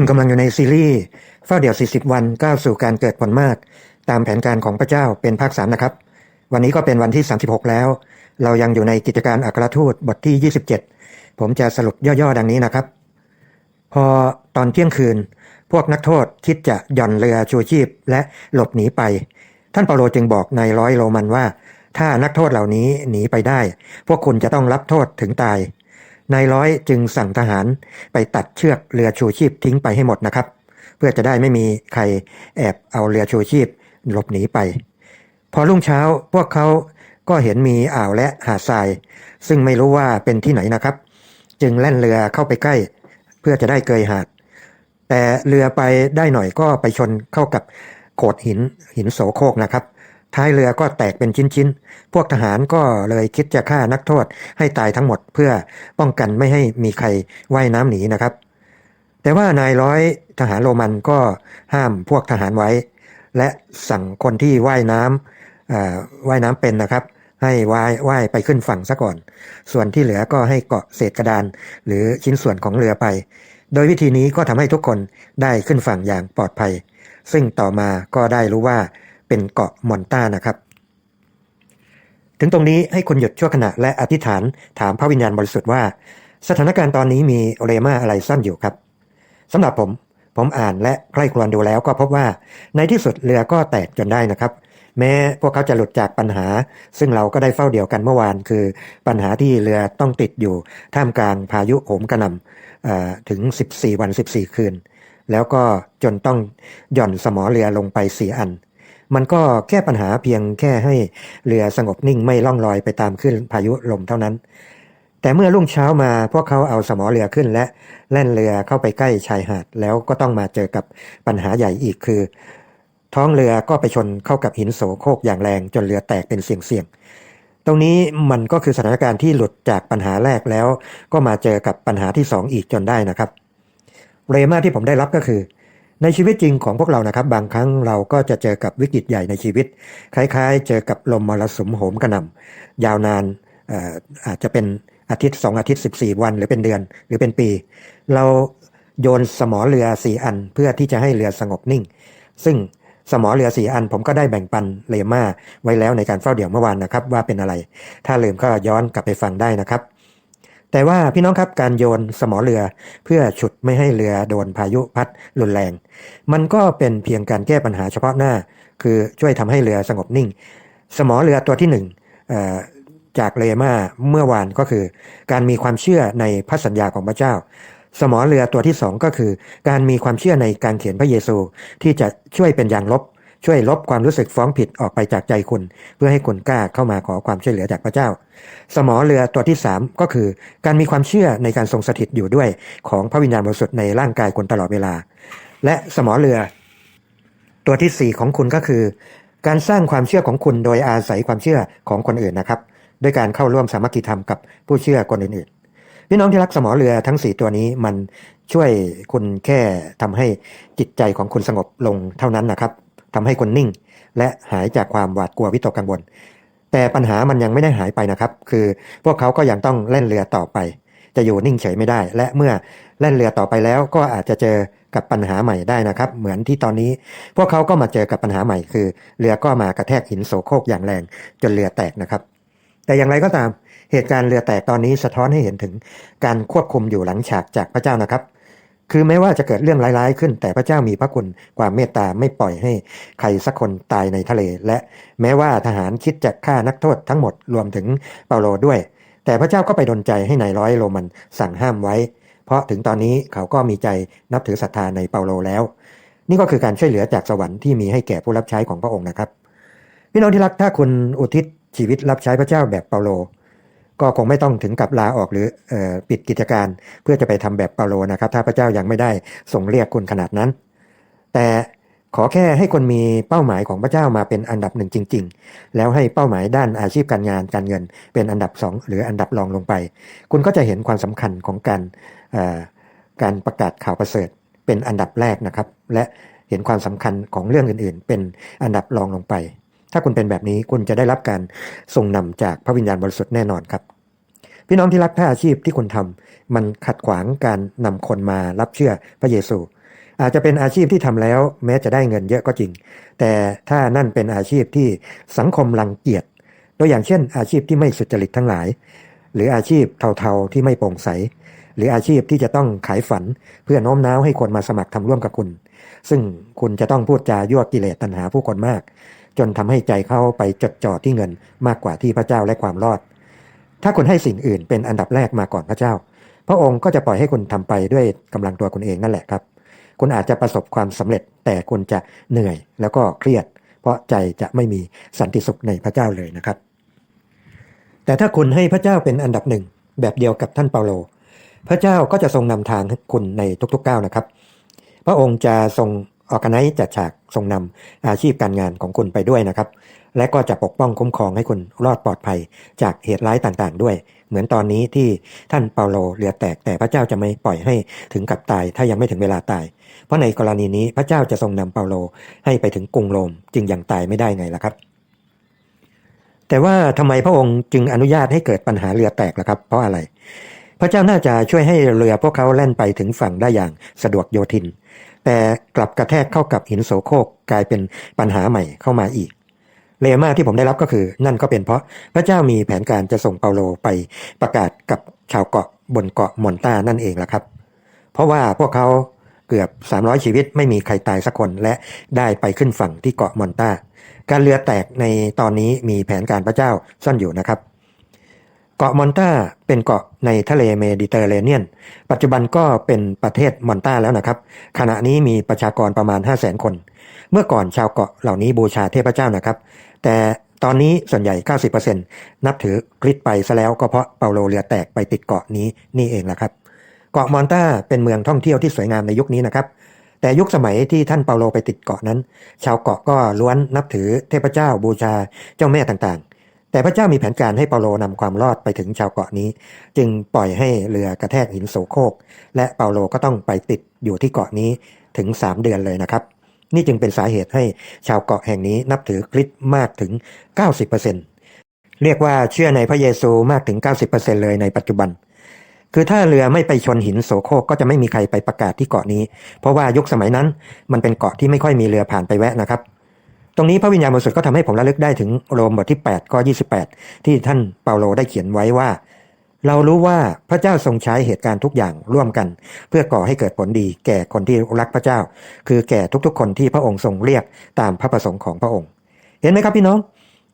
คุณกำลังอยู่ในซีรีส์เฝ้าเดี่ยว 40 วันก้าวสู่การเกิดผลมาก ตามแผนการของพระเจ้าเป็นภาค3นะครับ วันนี้ก็เป็นวันที่ 36 แล้ว เรายังอยู่ในกิจการอัครทูตบทที่ 27 ผมจะสรุปย่อๆ ดังนี้นะครับ พอตอนเที่ยงคืน พวกนักโทษคิดจะหย่อนเรือชูชีพและหลบหนีไป ท่านเปาโลจึงบอกนายร้อยโรมันว่า ถ้านักโทษเหล่านี้หนีไปได้ พวกคุณจะต้องรับโทษถึงตาย นายร้อยจึงสั่งทหารไปตัดเชือกเรือชูชีพทิ้งไปให้หมดนะครับ เพื่อจะได้ไม่มีใครแอบเอาเรือชูชีพหลบหนีไป พอรุ่งเช้าพวกเขาก็เห็นมีอ่าวและหาดทราย ซึ่งไม่รู้ว่าเป็นที่ไหนนะครับ จึงแล่นเรือเข้าไปใกล้ เพื่อจะได้เกยหาด แต่เรือไปได้หน่อยก็ไปชนเข้ากับโขดหินหินโสโครกนะครับ ท้ายเรือก็แตกเป็นชิ้นๆ พวกทหารก็เลยคิดจะฆ่านักโทษให้ตายทั้งหมดเพื่อป้องกันไม่ให้มีใครว่ายน้ำหนีนะครับ แต่ว่านายร้อยทหารโรมันก็ห้ามพวกทหารไว้ และสั่งคนที่ว่ายน้ำว่ายน้ำเป็นนะครับ ให้ว่ายว่ายไปขึ้นฝั่งซะก่อน ส่วนที่เหลือก็ให้เกาะเศษกระดาน หรือชิ้นส่วนของเรือไป โดยวิธีนี้ก็ทำให้ทุกคนได้ขึ้นฝั่งอย่างปลอดภัย ซึ่งต่อมาก็ได้รู้ว่า เป็นเกาะมอนต้านะครับ ถึงตรงนี้ให้คุณหยุดชั่วขณะและอธิษฐานถามพระวิญญาณบริสุทธิ์ว่า สถานการณ์ตอนนี้มีเรมาอะไรซ่อนอยู่ครับสำหรับผมผมอ่านและใกล้ครวญดูแล้วก็พบว่าในที่สุดเรือก็แตกจนได้นะครับ แม้พวกเขาจะหลุดจากปัญหา ซึ่งเราก็ได้เฝ้าเดียวกันเมื่อวาน คือปัญหาที่เรือต้องติดอยู่ท่ามกลางพายุโหมกระหน่ำถึง 14 วัน 14 คืน แล้วก็จนต้องหย่อนสมอเรือลงไปเสียอัน มันก็แก้ปัญหาเพียงแค่ให้เรือสงบนิ่งไม่ล่องลอยไปตามคลื่นพายุลมเท่านั้น แต่เมื่อรุ่งเช้ามาพวกเขาเอาสมอเรือขึ้นและแล่นเรือเข้าไปใกล้ชายหาด แล้วก็ต้องมาเจอกับปัญหาใหญ่อีกคือ ท้องเรือก็ไปชนเข้ากับหินโสโครกอย่างแรงจนเรือแตกเป็นเสี่ยงๆตรงนี้มันก็คือสถานการณ์ที่หลุดจากปัญหาแรกแล้ว ก็มาเจอกับปัญหาที่สองอีกจนได้นะครับเรมาที่ผมได้รับก็คือ ในชีวิตจริงของพวกเรานะครับ บางครั้งเราก็จะเจอกับวิกฤตใหญ่ในชีวิต คล้ายๆ เจอกับลมมรสุมโหมกระหน่ำยาวนานเอ่ออาจจะเป็นอาทิตย์สองอาทิตย์ 14 วัน หรือเป็นเดือนหรือเป็นปี เราโยนสมอเรือสี่อันเพื่อที่จะให้เรือสงบนิ่ง ซึ่งสมอเรือสี่อันผมก็ได้แบ่งปันเลม่าไว้แล้วในการเฝ้าเดี่ยวเมื่อวานนะครับว่าเป็นอะไร ถ้าลืมก็ย้อนกลับไปฟังได้นะครับ แต่ว่าพี่น้องครับการโยนสมอเรือ เพื่อฉุดไม่ให้เรือโดนพายุพัดรุนแรง มันก็เป็นเพียงการแก้ปัญหาเฉพาะหน้า คือช่วยทำให้เรือสงบนิ่ง สมอเรือตัวที่หนึ่งจากเลมาเมื่อวานก็คือ การมีความเชื่อในพระสัญญาของพระเจ้า สมอเรือตัวที่สองก็คือ การมีความเชื่อในการเขียนพระเยซูที่จะช่วยเป็นยางลบ ช่วยลบความรู้สึกฟ้องผิดออกไปจากใจคุณ เพื่อให้คุณกล้าเข้ามาขอความช่วยเหลือจากพระเจ้า สมอเรือตัวที่สามก็คือ การมีความเชื่อในการทรงสถิตอยู่ด้วยของพระวิญญาณบริสุทธิ์ในร่างกายคุณตลอดเวลา และสมอเรือ ตัวที่สี่ของคุณก็คือ การสร้างความเชื่อของคุณโดยอาศัยความเชื่อของคนอื่นนะครับด้วยการเข้าร่วมสามัคคีธรรมกับผู้เชื่อคนอื่นๆพี่น้องที่รักสมอเรือทั้ง 4 ตัวนี้มันช่วยคุณแค่ทำให้จิตใจของคุณสงบลงเท่านั้นนะครับ ทำให้คุณนิ่ง และหายจากความหวาดกลัววิตกกังวล แต่ปัญหามันยังไม่ได้หายไปนะครับ คือพวกเขาก็ยังต้องเล่นเรือต่อไป จะอยู่นิ่งเฉยไม่ได้ และเมื่อเล่นเรือต่อไปแล้วก็อาจจะเจอกับปัญหาใหม่ได้นะครับ เหมือนที่ตอนนี้ พวกเขาก็มาเจอกับปัญหาใหม่คือ เรือก็มากระแทกหินโสโครกอย่างแรงจนเรือแตกนะครับ แต่อย่างไรก็ตามเหตุการณ์เรือแตกตอนนี้สะท้อนให้เห็นถึงการควบคุมอยู่หลังฉากจากพระเจ้านะครับ คือแม้ว่าจะเกิดเรื่องร้ายๆขึ้น แต่พระเจ้ามีพระคุณความเมตตาไม่ปล่อยให้ใครสักคนตายในทะเล และแม้ว่าทหารคิดจะฆ่านักโทษทั้งหมดรวมถึงเปาโลด้วย แต่พระเจ้าก็ไปดลใจให้นายร้อยโรมันสั่งห้ามไว้ เพราะถึงตอนนี้เขาก็มีใจนับถือศรัทธาในเปาโลแล้ว นี่ก็คือการช่วยเหลือจากสวรรค์ที่มีให้แก่ผู้รับใช้ของพระองค์นะครับพี่น้องที่รักถ้าคุณอุทิศชีวิตรับใช้พระเจ้าแบบเปาโล ก็คงไม่ต้องถึงกับลาออกหรือออปิดกิจการ เพื่อจะไปทำแบบเปาโลนะครับ ถ้าพระเจ้ายังไม่ได้ส่งเรียกคุณขนาดนั้น แต่ขอแค่ให้คนมีเป้าหมายของพระเจ้ามาเป็นอันดับหนึ่งจริง ๆ แล้วให้เป้าหมายด้านอาชีพการงานการเงิน เป็นอันดับสองหรืออันดับรองลงไป คุณก็จะเห็นความสำคัญของการการประกาศข่าวประเสริฐ เป็นอันดับแรกนะครับ และเห็นความสำคัญของเรื่องอื่น ๆ เป็นอันดับรองลงไป ถ้าคุณเป็นแบบนี้คุณจะได้รับการส่งนำจากพระวิญญาณบริสุทธิ์แน่นอนครับ พี่น้องที่รักถ้าอาชีพที่คุณทำมันขัดขวางการนำคนมารับเชื่อพระเยซู อาจจะเป็นอาชีพที่ทำแล้ว แม้จะได้เงินเยอะก็จริง แต่ถ้านั่นเป็นอาชีพที่สังคมรังเกียจตัวอย่างเช่น อาชีพที่ไม่สุจริตทั้งหลาย หรืออาชีพเทาๆที่ไม่โปร่งใส หรืออาชีพที่จะต้องขายฝันเพื่อโน้มน้าวให้คนมาสมัครทำร่วมกับคุณ ซึ่งคุณจะต้องพูดจายั่วกิเลสตัณหาผู้คนมาก จนทำให้ใจเขาไปจดจ่อที่เงินมากกว่าที่พระเจ้าและความรอด ถ้าคุณให้สิ่งอื่นเป็นอันดับแรกมาก่อนพระเจ้า พระองค์ก็จะปล่อยให้คุณทำไปด้วยกำลังตัวคุณเองนั่นแหละครับ คุณอาจจะประสบความสำเร็จแต่คุณจะเหนื่อยแล้วก็เครียด เพราะใจจะไม่มีสันติสุขในพระเจ้าเลยนะครับ แต่ถ้าคุณให้พระเจ้าเป็นอันดับหนึ่งแบบเดียวกับท่านเปาโล พระเจ้าก็จะทรงนำทางคุณในทุกๆก้าวนะครับ พระองค์จะทรง ออกไนจัดฉากทรงนำอาชีพการงานของคุณไปด้วยนะครับ และก็จะปกป้องคุ้มครองให้คุณรอดปลอดภัยจากเหตุร้ายต่างๆ ด้วย เหมือนตอนนี้ที่ท่านเปาโลเรือแตกแต่พระเจ้าจะไม่ปล่อยให้ถึงกับตาย ถ้ายังไม่ถึงเวลาตาย เพราะในกรณีนี้พระเจ้าจะทรงนำเปาโลให้ไปถึงกรุงโรมจึงยังตายไม่ได้ไงล่ะครับ แต่ว่าทำไมพระองค์จึงอนุญาตให้เกิดปัญหาเรือแตกล่ะครับ เพราะอะไรพระเจ้าน่าจะช่วยให้เรือพวกเขาแล่นไปถึงฝั่งได้อย่างสะดวกโยทิน แต่กลับกระแทกเข้ากับหินโสโครกกลายเป็นปัญหาใหม่เข้ามาอีก เลมาที่ผมได้รับก็คือ นั่นก็เป็นเพราะพระเจ้ามีแผนการจะส่งเปาโลไปประกาศกับชาวเกาะบนเกาะมอนตานั่นเองล่ะครับ เพราะว่าพวกเขาเกือบ 300 ชีวิตไม่มีใครตายสักคนและได้ไปขึ้นฝั่งที่เกาะมอนตาการเรือแตกในตอนนี้มีแผนการพระเจ้าซ่อนอยู่นะครับ เกาะมอนตาเป็นเกาะในทะเลเมดิเตอร์เรเนียน ปัจจุบันก็เป็นประเทศมอนตาแล้วนะครับ ขณะนี้มีประชากรประมาณ 5 0 0 0 0 0 คน เมื่อก่อนชาวเกาะเหล่านี้บูชาเทพเจ้านะครับ แต่ตอนนี้ส่วนใหญ่ 90%นับถือคริสต์ไปซะแล้วก็เพราะเปาโลเรือแตกไปติดเกาะนี้นี่เองแหละครับ เกาะมอนตาเป็นเมืองท่องเที่ยวที่สวยงามในยุคนี้นะครับ แต่ยุคสมัยที่ท่านเปาโลไปติดเกาะนั้น ชาวเกาะก็ล้วนนับถือเทพเจ้าบูชาเจ้าแม่ต่างๆ แต่พระเจ้ามีแผนการให้เปาโลนำความรอดไปถึงชาวเกาะนี้ จึงปล่อยให้เรือกระแทกหินโสโครกและเปาโลก็ต้องไปติดอยู่ที่เกาะนี้ถึง 3 เดือนเลยนะครับ นี่จึงเป็นสาเหตุให้ชาวเกาะแห่งนี้นับถือคริสต์มากถึง 90%เรียกว่าเชื่อในพระเยซูมากถึง 90%เลยในปัจจุบัน คือถ้าเรือไม่ไปชนหินโสโครกก็จะไม่มีใครไปประกาศที่เกาะนี้ เพราะว่ายุคสมัยนั้นมันเป็นเกาะที่ไม่ค่อยมีเรือผ่านไปแวะนะครับ ตรงนี้พระวิญญาณบริสุทธิ์ก็ทำให้ผมระลึกได้ถึงโรมบทที่8ข้อ28 ที่ท่านเปาโลได้เขียนไว้ว่า เรารู้ว่าพระเจ้าทรงใช้เหตุการณ์ทุกอย่างร่วมกัน เพื่อก่อให้เกิดผลดี แก่คนที่รักพระเจ้า คือแก่ทุกๆ คนที่พระองค์ทรงเรียกตามพระประสงค์ของพระองค์ เห็นไหมครับพี่น้อง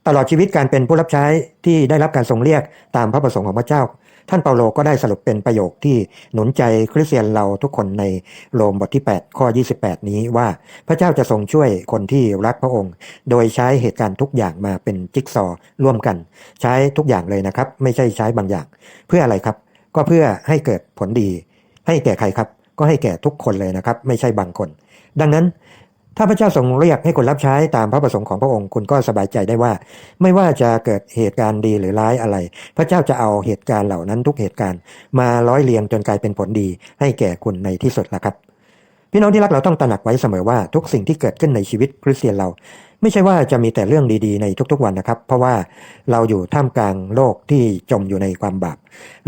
ตลอดชีวิตการเป็นผู้รับใช้ที่ได้รับการทรงเรียกตามพระประสงค์ของพระเจ้า ท่านเปาโลก็ได้สรุปเป็นประโยคที่หนุนใจคริสเตียนเราทุกคนในโรมบทที่ 8 ข้อ 28 นี้ว่าพระเจ้าจะทรงช่วยคนที่รักพระองค์ โดยใช้เหตุการณ์ทุกอย่างมาเป็นจิ๊กซอร่วมกัน ใช้ทุกอย่างเลยนะครับ ไม่ใช่ใช้บางอย่าง เพื่ออะไรครับ ก็เพื่อให้เกิดผลดี ให้แก่ใครครับ ก็ให้แก่ทุกคนเลยนะครับ ไม่ใช่บางคน ดังนั้น ถ้าพระเจ้าทรงเรียกให้คนรับใช้ตามพระประสงค์ของพระองค์คุณก็สบายใจได้ว่า ไม่ว่าจะเกิดเหตุการณ์ดีหรือร้ายอะไร พระเจ้าจะเอาเหตุการณ์เหล่านั้นทุกเหตุการณ์ มาร้อยเรียงจนกลายเป็นผลดีให้แก่คุณในที่สุดละครับ พี่น้องที่รักเราต้องตระหนักไว้เสมอว่าทุกสิ่งที่เกิดขึ้นในชีวิตคริสเตียนเรา ไม่ใช่ว่าจะมีแต่เรื่องดีๆในทุกๆวันนะครับ เพราะว่าเราอยู่ท่ามกลางโลกที่จมอยู่ในความบาป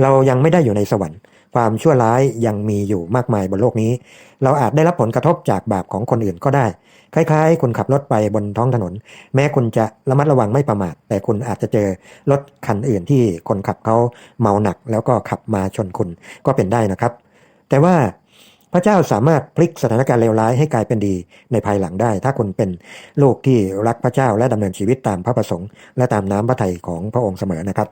เรายังไม่ได้อยู่ในสวรรค์ ความชั่วร้ายยังมีอยู่มากมายบนโลกนี้ เราอาจได้รับผลกระทบจากบาปของคนอื่นก็ได้ คล้ายๆ คุณขับรถไปบนท้องถนน แม้คุณจะระมัดระวังไม่ประมาท แต่คุณอาจจะเจอรถคันอื่นที่คนขับเขาเมาหนัก แล้วก็ขับมาชนคุณก็เป็นได้นะครับ แต่ว่าพระเจ้าสามารถพลิกสถานการณ์เลวร้ายให้กลายเป็นดีในภายหลังได้ ถ้าคุณเป็นลูกที่รักพระเจ้าและดำเนินชีวิตตามพระประสงค์ และตามน้ำพระทัยของพระองค์เสมอนะครับ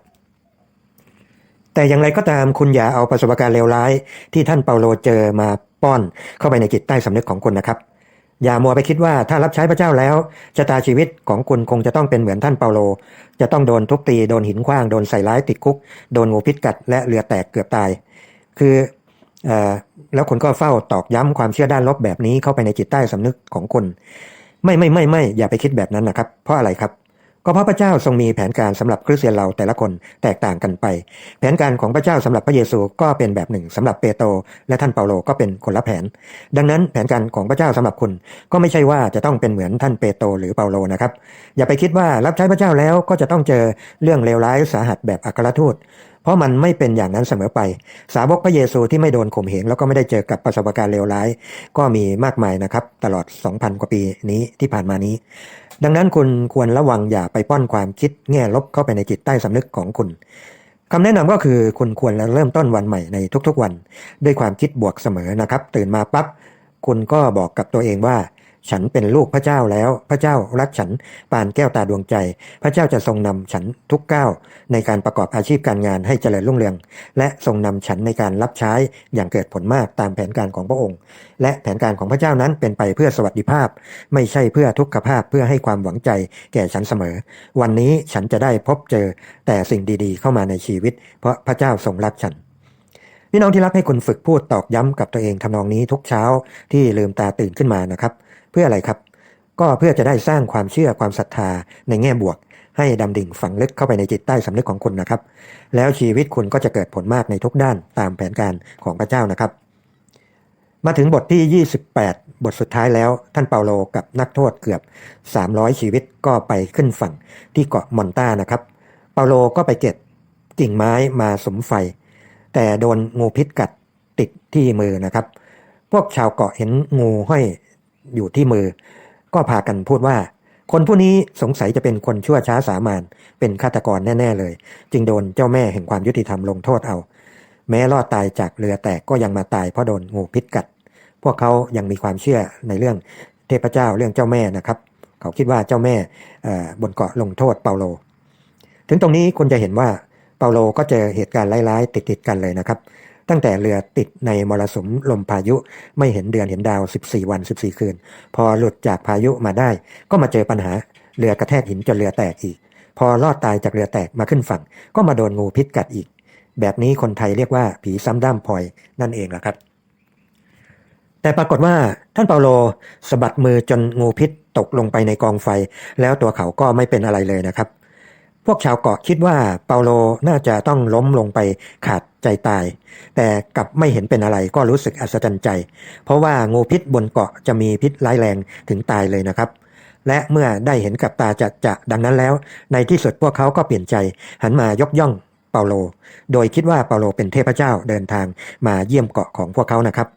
แต่อย่างไรก็ตามคุณอย่าเอาประสบการณ์เลวร้าย ที่ท่านเปาโลเจอมาป้อน เข้าไปในจิตใต้สำนึกของคุณนะครับ อย่ามัวไปคิดว่าถ้ารับใช้พระเจ้าแล้วชะตาชีวิตของคุณคงจะต้องเป็นเหมือนท่านเปาโล จะต้องโดนทุบตีโดนหินขว้างโดนใส่ร้ายติดคุก โดนงูพิษกัด และเรือแตกเกือบตาย คือเอ่อแล้วคุณก็เฝ้าตอกย้ำความเชื่อด้านลบแบบนี้เข้าไปในจิตใต้สำนึกของคุณ ไม่ไม่ไม่ไม่อย่าไปคิดแบบนั้นนะครับ เพราะอะไรครับ ก็เพราะพระเจ้าทรงมีแผนการสำหรับคริสเตียนเราแต่ละคนแตกต่างกันไป แผนการของพระเจ้าสำหรับพระเยซูก็เป็นแบบหนึ่งสำหรับเปโตรและท่านเปาโลก็เป็นคนละแผน ดังนั้นแผนการของพระเจ้าสำหรับคุณ ก็ไม่ใช่ว่าจะต้องเป็นเหมือนท่านเปโตรหรือเปาโลนะครับ อย่าไปคิดว่ารับใช้พระเจ้าแล้วก็จะต้องเจอเรื่องเลวร้ายสาหัสแบบอัครทูตเพราะมันไม่เป็นอย่างนั้นเสมอไป สาวกพระเยซูที่ไม่โดนข่มเหงแล้วก็ไม่ได้เจอกับประสบการณ์เลวร้าย ก็มีมากมายนะครับ ตลอด 2,000 กว่าปีนี้ที่ผ่านมานี้ ดังนั้นคุณควรระวังอย่าไปป้อนความคิดแง่ลบเข้าไปในจิตใต้สำนึกของคุณคำแนะนำก็คือคุณควรเริ่มต้นวันใหม่ในทุกๆวัน ด้วยความคิดบวกเสมอนะครับ ตื่นมาปั๊บคุณก็บอกกับตัวเองว่า ฉันเป็นลูกพระเจ้าแล้ว พระเจ้ารักฉันปานแก้วตาดวงใจ พระเจ้าจะทรงนำฉันทุกก้าวในการประกอบอาชีพการงานให้เจริญรุ่งเรือง และทรงนำฉันในการรับใช้อย่างเกิดผลมากตามแผนการของพระองค์ และแผนการของพระเจ้านั้นเป็นไปเพื่อสวัสดิภาพ ไม่ใช่เพื่อทุกขภาพเพื่อให้ความหวังใจแก่ฉันเสมอ วันนี้ฉันจะได้พบเจอแต่สิ่งดีๆ เข้ามาในชีวิต เพราะพระเจ้าทรงรักฉันพี่น้องที่รักให้คุณฝึกพูดตอกย้ำกับตัวเองทำนองนี้ทุกเช้าที่ลืมตาตื่นขึ้นมานะครับ เพื่ออะไรครับ ก็เพื่อจะได้สร้างความเชื่อความศรัทธาในแง่บวก ให้ดำดิ่งฝังลึกเข้าไปในจิตใต้สำนึกของคุณนะครับ แล้วชีวิตคุณก็จะเกิดผลมากในทุกด้านตามแผนการของพระเจ้านะครับ มาถึงบทที่ 28 บทสุดท้ายแล้วท่านเปาโลกับนักโทษเกือบ 300 ชีวิตก็ไปขึ้นฝั่งที่เกาะมอนตานะครับ เปาโลก็ไปเก็บกิ่งไม้มาสมไฟ แต่โดนงูพิษกัดติดที่มือนะครับ พวกชาวเกาะเห็นงูห้อย อยู่ที่มือ ก็พากันพูดว่า คนผู้นี้สงสัยจะเป็นคนชั่วช้าสามานเป็นฆาตกรแน่ ๆ เลย จึงโดนเจ้าแม่แห่งความยุติธรรมลงโทษเอา แม้รอดตายจากเรือแตกก็ยังมาตายเพราะโดนงูพิษกัด พวกเขายังมีความเชื่อในเรื่องเทพเจ้าเรื่องเจ้าแม่นะครับ เขาคิดว่าเจ้าแม่บนเกาะลงโทษเปาโล ถึงตรงนี้คุณจะเห็นว่าเปาโลก็เจอเหตุการณ์ร้ายๆติดๆกันเลยนะครับ ตั้งแต่เรือติดในมรสุมลมพายุไม่เห็นเดือนเห็นดาว 14 วัน 14 คืน พอหลุดจากพายุมาได้ ก็มาเจอปัญหาเรือกระแทกหินจนเรือแตกอีก พอรอดตายจากเรือแตกมาขึ้นฝั่ง ก็มาโดนงูพิษกัดอีก แบบนี้คนไทยเรียกว่าผีซ้ำด้ามพลอยนั่นเองล่ะครับ แต่ปรากฏว่าท่านเปาโลสะบัดมือจนงูพิษตกลงไปในกองไฟ แล้วตัวเขาก็ไม่เป็นอะไรเลยนะครับ พวกชาวเกาะคิดว่าเปาโลน่าจะต้องล้มลงไปขาดใจตาย แต่กลับไม่เห็นเป็นอะไรก็รู้สึกอัศจรรย์ใจ เพราะว่างูพิษบนเกาะจะมีพิษร้ายแรงถึงตายเลยนะครับ และเมื่อได้เห็นกับตาจะจะดังนั้นแล้ว ในที่สุดพวกเขาก็เปลี่ยนใจ หันมายกย่องเปาโล โดยคิดว่าเปาโลเป็นเทพเจ้าเดินทางมาเยี่ยมเกาะของพวกเขานะครับ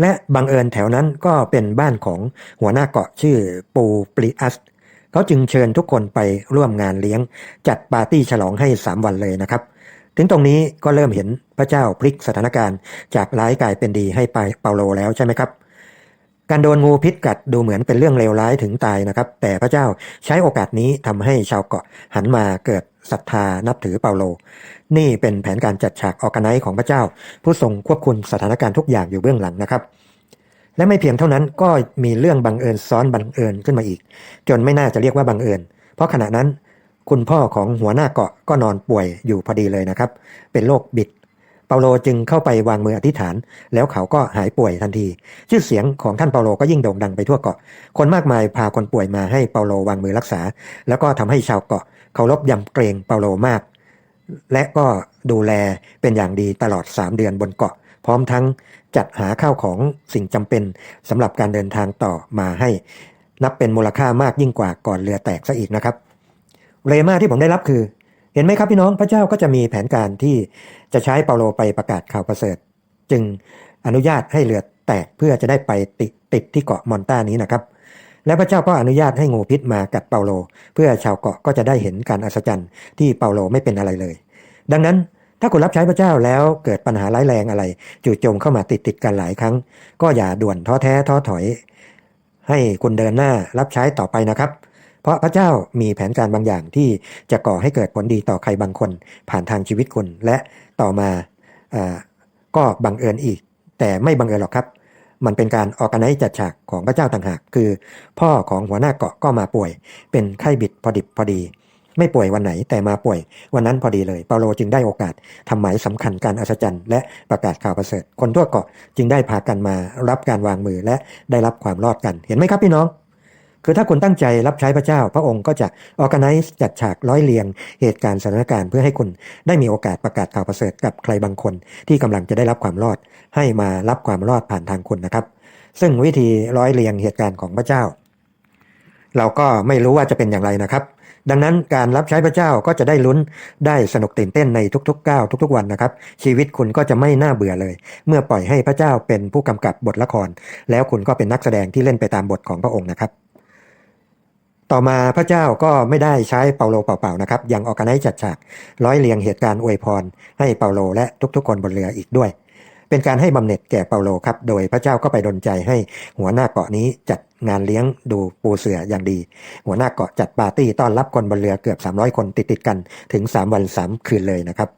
และบังเอิญแถวนั้นก็เป็นบ้านของหัวหน้าเกาะชื่อปูปลิอัส เขาจึงเชิญทุกคนไปร่วมงานเลี้ยง จัดปาร์ตี้ฉลองให้ 3 วันเลยนะครับ ถึงตรงนี้ก็เริ่มเห็นพระเจ้าพลิกสถานการณ์ จากร้ายกลายเป็นดีให้ไปเปาโลแล้วใช่ไหมครับ การโดนงูพิษกัดดูเหมือนเป็นเรื่องเลวร้ายถึงตายนะครับ แต่พระเจ้าใช้โอกาสนี้ทำให้ชาวเกาะหันมาเกิดศรัทธานับถือเปาโล นี่เป็นแผนการจัดฉากออกไนของพระเจ้า ผู้ทรงควบคุมสถานการณ์ทุกอย่างอยู่เบื้องหลังนะครับ และไม่เพียงเท่านั้นก็มีเรื่องบังเอิญซ้อนบังเอิญขึ้นมาอีก จนไม่น่าจะเรียกว่าบังเอิญ เพราะขณะนั้น คุณพ่อของหัวหน้าเกาะก็นอนป่วยอยู่พอดีเลยนะครับ เป็นโรคบิด เปาโลจึงเข้าไปวางมืออธิษฐาน แล้วเขาก็หายป่วยทันที ชื่อเสียงของท่านเปาโลก็ยิ่งโด่งดังไปทั่วเกาะ คนมากมายพาคนป่วยมาให้เปาโลวางมือรักษา แล้วก็ทำให้ชาวเกาะเคารพยำเกรงเปาโลมาก และก็ ดูแลเป็นอย่างดีตลอด 3 เดือนบนเกาะ พร้อมทั้งจัดหาข้าวของสิ่งจำเป็นสำหรับการเดินทางต่อมาให้ นับเป็นมูลค่ามากยิ่งกว่าก่อนเรือแตกซะอีกนะครับ เรมาที่ผมได้รับคือ เห็นไหมครับพี่น้องพระเจ้าก็จะมีแผนการที่จะใช้เปาโลไปประกาศข่าวประเสริฐ จึงอนุญาตให้เรือแตกเพื่อจะได้ไปติดติดที่เกาะมอนต้านี้นะครับและพระเจ้าก็อนุญาตให้งูพิษมากัดเปาโล เพื่อชาวเกาะก็จะได้เห็นการอัศจรรย์ที่เปาโลไม่เป็นอะไรเลย ดังนั้นถ้าคุณรับใช้พระเจ้าแล้วเกิดปัญหาร้ายแรงอะไร จู่โจมเข้ามาติดติดกันหลายครั้ง ก็อย่าด่วนท้อแท้ท้อถอย ให้คุณเดินหน้ารับใช้ต่อไปนะครับ เพราะพระเจ้ามีแผนการบางอย่างที่จะก่อให้เกิดผลดีต่อใครบางคน ผ่านทางชีวิตคุณและต่อมาก็บังเอิญอีก แต่ไม่บังเอิญหรอกครับ มันเป็นการออกกันไนจัดฉากของพระเจ้าต่างหาก คือ พ่อของหัวหน้าเกาะก็มาป่วย เป็นไข้บิดพอดิบพอดี ไม่ป่วยวันไหนแต่มาป่วย วันนั้นพอดีเลย เปาโลจึงได้โอกาสทำหมายสำคัญการอัศจรรย์ และประกาศข่าวประเสริฐ คนทั่วเกาะจึงได้พากันมารับการวางมือและได้รับความรอดกัน เห็นไหมครับพี่น้อง คือถ้าคุณตั้งใจรับใช้พระเจ้า พระองค์ก็จะออกกันไนจัดฉากร้อยเรียง เหตุการณ์สถานการณ์เพื่อให้คุณได้มีโอกาสประกาศข่าวประเสริฐกับใครบางคน ที่กำลังจะได้รับความรอด ให้มารับความรอดผ่านทางคุณนะครับ ซึ่งวิธีร้อยเรียงเหตุการณ์ของพระเจ้า เราก็ไม่รู้ว่าจะเป็นอย่างไรนะครับ ดังนั้นการรับใช้พระเจ้าก็จะได้ลุ้นได้สนุกตื่นเต้นในทุกๆก้าวทุก ๆ วันนะครับ ชีวิตคุณก็จะไม่น่าเบื่อเลย เมื่อปล่อยให้พระเจ้าเป็นผู้กำกับบทละคร แล้วคุณก็เป็นนักแสดงที่เล่นไปตามบทของพระองค์นะครับต่อมาพระเจ้าก็ไม่ได้ใช้เปาโลเปล่าๆนะครับยังออกกันให้จัดฉาก ร้อยเรียงเหตุการณ์อวยพร ให้เปาโลและทุกๆคนบนเรืออีกด้วย เป็นการให้บำเหน็จแก่เปาโลครับ โดยพระเจ้าก็ไปดลใจให้หัวหน้าเกาะนี้จัดงานเลี้ยงดูปูเสืออย่างดี หัวหน้าเกาะจัดปาร์ตี้ต้อนรับคนบนเรือเกือบ 300 คนติดๆกันถึง 3 วัน 3 คืนเลยนะครับ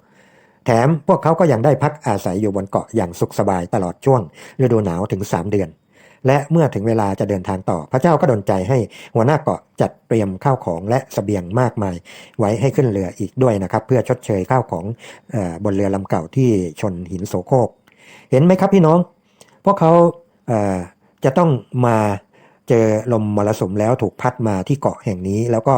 แถมพวกเขาก็ยังได้พักอาศัยอยู่บนเกาะอย่างสุขสบายตลอดช่วงฤดูหนาวถึง 3 เดือนและเมื่อถึงเวลาจะเดินทางต่อ พระเจ้าก็ดลใจให้หัวหน้าเกาะจัดเตรียมข้าวของและเสบียงมากมาย ไว้ให้ขึ้นเรืออีกด้วยนะครับ เพื่อชดเชยข้าวของออบนเรือลำเก่าที่ชนหินโสโครก เห็นไหมครับพี่น้อง พวกเขาเจะต้องมาเจอลมมรสุมแล้วถูกพัดมาที่เกาะแห่งนี้ แล้วก็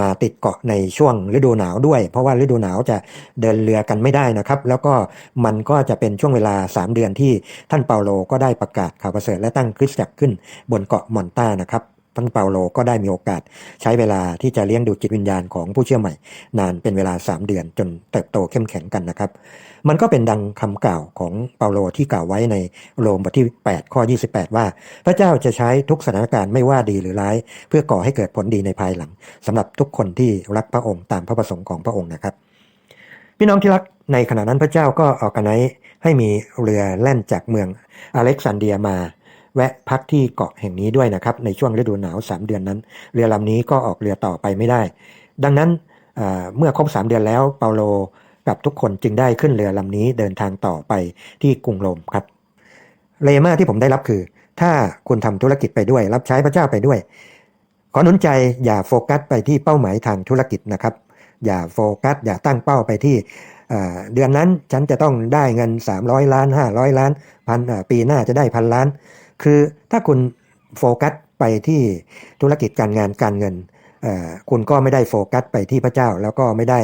มาติดเกาะในช่วงฤดูหนาวด้วย เพราะว่าฤดูหนาวจะเดินเรือกันไม่ได้นะครับ แล้วก็มันก็จะเป็นช่วงเวลา 3 เดือนที่ท่านเปาโลก็ได้ประกาศข่าวประเสริฐและตั้งคริสตจักรขึ้นบนเกาะมอนตานะครับ ท่านเปาโลก็ได้มีโอกาสใช้เวลาที่จะเลี้ยงดูจิตวิญญาณของผู้เชื่อใหม่ นานเป็นเวลา 3 เดือนจนเติบโตเข้มแข็งกันนะครับ มันก็เป็นดังคำกล่าวของเปาโลที่กล่าวไว้ในโรมบทที่ 8 ข้อ 28 ว่า พระเจ้าจะใช้ทุกสถานการณ์ไม่ว่าดีหรือร้าย เพื่อก่อให้เกิดผลดีในภายหลังสำหรับทุกคนที่รักพระองค์ตามพระประสงค์ของพระองค์นะครับ พี่น้องที่รักในขณะนั้นพระเจ้าก็ออกกันให้มีเรือแล่นจากเมืองอเล็กซานเดียมา แวะพักที่เกาะแห่งนี้ด้วยนะครับ ในช่วงฤดูหนาว 3 เดือนนั้น เรือลำนี้ก็ออกเรือต่อไปไม่ได้ ดังนั้นเเมื่อครบ 3 เดือนแล้วเปาโลกับทุกคนจึงได้ขึ้นเรือลำนี้เดินทางต่อไปที่กรุงโรมครับเลมาที่ผมได้รับคือ ถ้าคุณทำธุรกิจไปด้วย รับใช้พระเจ้าไปด้วย ขอหนุนใจอย่าโฟกัสไปที่เป้าหมายทางธุรกิจนะครับ อย่าโฟกัส อย่าตั้งเป้าไปที่เดือนนั้นฉันจะต้องได้เงิน 300 ล้าน 500 ล้านพันปีหน้าจะได้พันล้าน คือถ้าคุณโฟกัสไปที่ธุรกิจการงานการเงินคุณก็ไม่ได้โฟกัสไปที่พระเจ้า แล้วก็ไม่ได้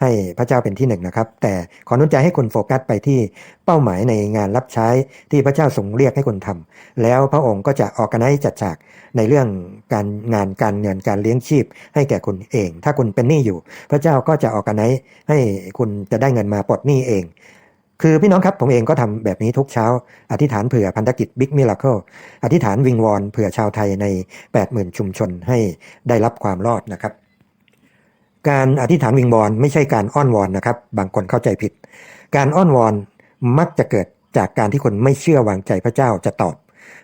ให้พระเจ้าเป็นที่หนึ่งนะครับ แต่ขอนุนใจให้คุณโฟกัสไปที่เป้าหมายในงานรับใช้ที่พระเจ้าทรงเรียกให้คุณทำแล้วพระองค์ก็จะออกกันให้จัดฉากในเรื่องการงานการเงินการเลี้ยงชีพ ให้แก่คุณเอง ถ้าคุณเป็นหนี้อยู่ พระเจ้าก็จะออกกันให้ให้คุณจะได้เงินมาปลดหนี้เอง คือพี่น้องครับผมเองก็ทำแบบนี้ทุกเช้า อธิษฐานเผื่อพันธกิจบิ๊กมิราเคิลอธิษฐานวิงวอนเผื่อชาวไทยใน 80,000 ชุมชนให้ได้รับความรอดนะครับ การอธิษฐานวิงวอนไม่ใช่การอ้อนวอนนะครับ บางคนเข้าใจผิด การอ้อนวอนมักจะเกิดจากการที่คนไม่เชื่อวางใจพระเจ้าจะตอบ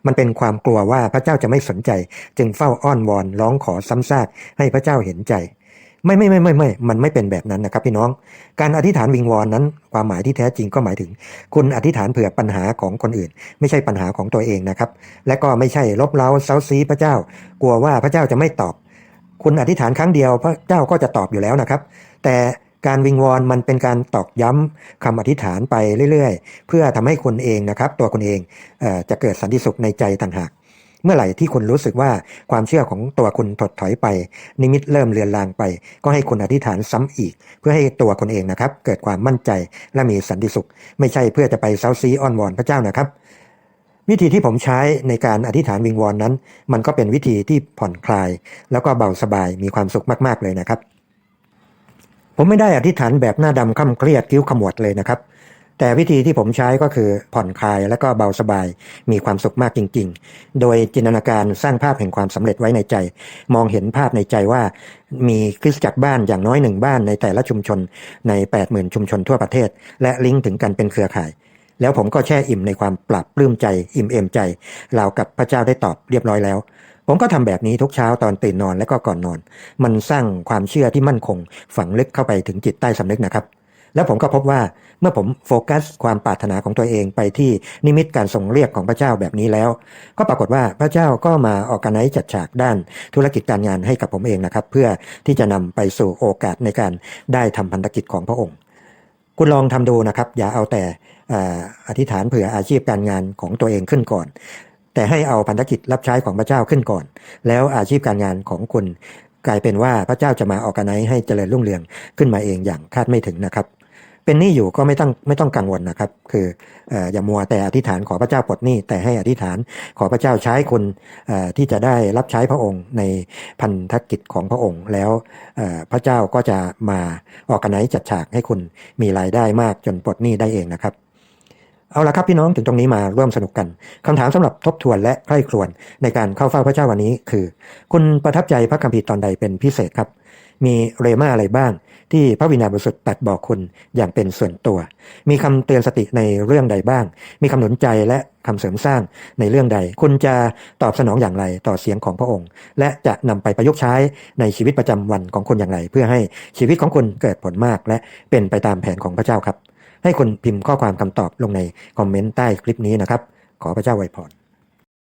มันเป็นความกลัวว่าพระเจ้าจะไม่สนใจ จึงเฝ้าอ้อนวอนร้องขอซ้ำซากให้พระเจ้าเห็นใจ ไม่ไม่ไม่ไม่ไม่มันไม่เป็นแบบนั้นนะครับพี่น้อง การอธิษฐานวิงวอนนั้น ความหมายที่แท้จริงก็หมายถึง คุณอธิษฐานเผื่อปัญหาของคนอื่น ไม่ใช่ปัญหาของตัวเองนะครับ และก็ไม่ใช่ลบเล้าเซาซีพระเจ้า กลัวว่าพระเจ้าจะไม่ตอบ คุณอธิษฐานครั้งเดียวพระเจ้าก็จะตอบอยู่แล้วนะครับ แต่การวิงวอนมันเป็นการตอกย้ำคำอธิษฐานไปเรื่อย ๆ เพื่อทำให้คุณเองนะครับ ตัวคุณเองเอจะเกิดสันติสุขในใจต่างหาก เมื่อไหร่ที่คุณรู้สึกว่าความเชื่อของตัวคุณถดถอยไป นิมิตเริ่มเลือนลางไป ก็ให้คุณอธิษฐานซ้ำอีก เพื่อให้ตัวคุณเองนะครับ เกิดความมั่นใจและมีสันติสุข ไม่ใช่เพื่อจะไปเซาซีอ้อนวอนพระเจ้านะครับ วิธีที่ผมใช้ในการอธิษฐานวิงวอนนั้น มันก็เป็นวิธีที่ผ่อนคลาย แล้วก็เบาสบายมีความสุขมาก ๆเลยนะครับ ผมไม่ได้อธิษฐานแบบหน้าดำค่ำเครียดคิ้วขมวดเลยนะครับ แต่วิธีที่ผมใช้ก็คือผ่อนคลายแล้วก็เบาสบายมีความสุขมากจริง ๆ โดยจินตนาการสร้างภาพแห่งความสำเร็จไว้ในใจ มองเห็นภาพในใจว่ามีคริสตจักรบ้านอย่างน้อยหนึ่งบ้านในแต่ละชุมชนใน 80,000 ชุมชนทั่วประเทศ และลิงก์ถึงกันเป็นเครือข่าย แล้วผมก็แช่อิ่มในความปรับปลื้มใจ อิ่มเอมใจเรากับพระเจ้าได้ตอบเรียบร้อยแล้วผมก็ทำแบบนี้ทุกเช้าตอนตื่นนอนและก็ก่อนนอน มันสร้างความเชื่อที่มั่นคงฝังลึกเข้าไปถึงจิตใต้สำนึกนะครับ แล้วผมก็พบว่าเมื่อผมโฟกัสความปรารถนาของตัวเองไปที่นิมิตการทรงเรียกของพระเจ้าแบบนี้แล้ว ก็ปรากฏว่าพระเจ้าก็มาออกกันไนจัดฉากด้านธุรกิจการงานให้กับผมเองนะครับ เพื่อที่จะนำไปสู่โอกาสในการได้ทำพันธกิจของพระองค์ คุณลองทำดูนะครับ อย่าเอาแต่อออธิษฐานเผื่ออาชีพการงานของตัวเองขึ้นก่อน แต่ให้เอาพันธกิจรับใช้ของพระเจ้าขึ้นก่อน แล้วอาชีพการงานของคุณกลายเป็นว่าพระเจ้าจะมาออกกันไนให้เจริญรุ่งเรืองขึ้นมาเองอย่างคาดไม่ถึงนะครับ เป็นหนี้อยู่ก็ไม่ต้องไม่ต้องกังวลนะครับ คืออย่ามัวแต่อธิษฐานขอพระเจ้าปลดหนี้แต่ให้อธิษฐานขอพระเจ้าใช้คุณที่จะได้รับใช้พระองค์ในพันธกิจของพระองค์ แล้วพระเจ้าก็จะมาออกกันไหนจัดฉากให้คุณมีรายได้มากจนปลดหนี้ได้เองนะครับเอาละครับพี่น้องถึงตรงนี้มาร่วมสนุกกันคำถามสำหรับทบทวนและใคร่ครวญในการเข้าเฝ้าพระเจ้าวันนี้คือ คุณประทับใจพระคัมภีร์ตอนใดเป็นพิเศษครับ มีเรมาอะไรบ้าง ที่พระวิญญาบริสุทธิ์ตัดบอกคุณอย่างเป็นส่วนตัว มีคำเตือนสติในเรื่องใดบ้าง มีคำหนุนใจและคำเสริมสร้างในเรื่องใด คุณจะตอบสนองอย่างไรต่อเสียงของพระองค์ และจะนำไปประยุกต์ใช้ในชีวิตประจำวันของคุณอย่างไร เพื่อให้ชีวิตของคุณเกิดผลมาก และเป็นไปตามแผนของพระเจ้าครับ ให้คุณพิมพ์ข้อความคำตอบลงในคอมเมนต์ใต้คลิปนี้นะครับ ขอพระเจ้าไวยพร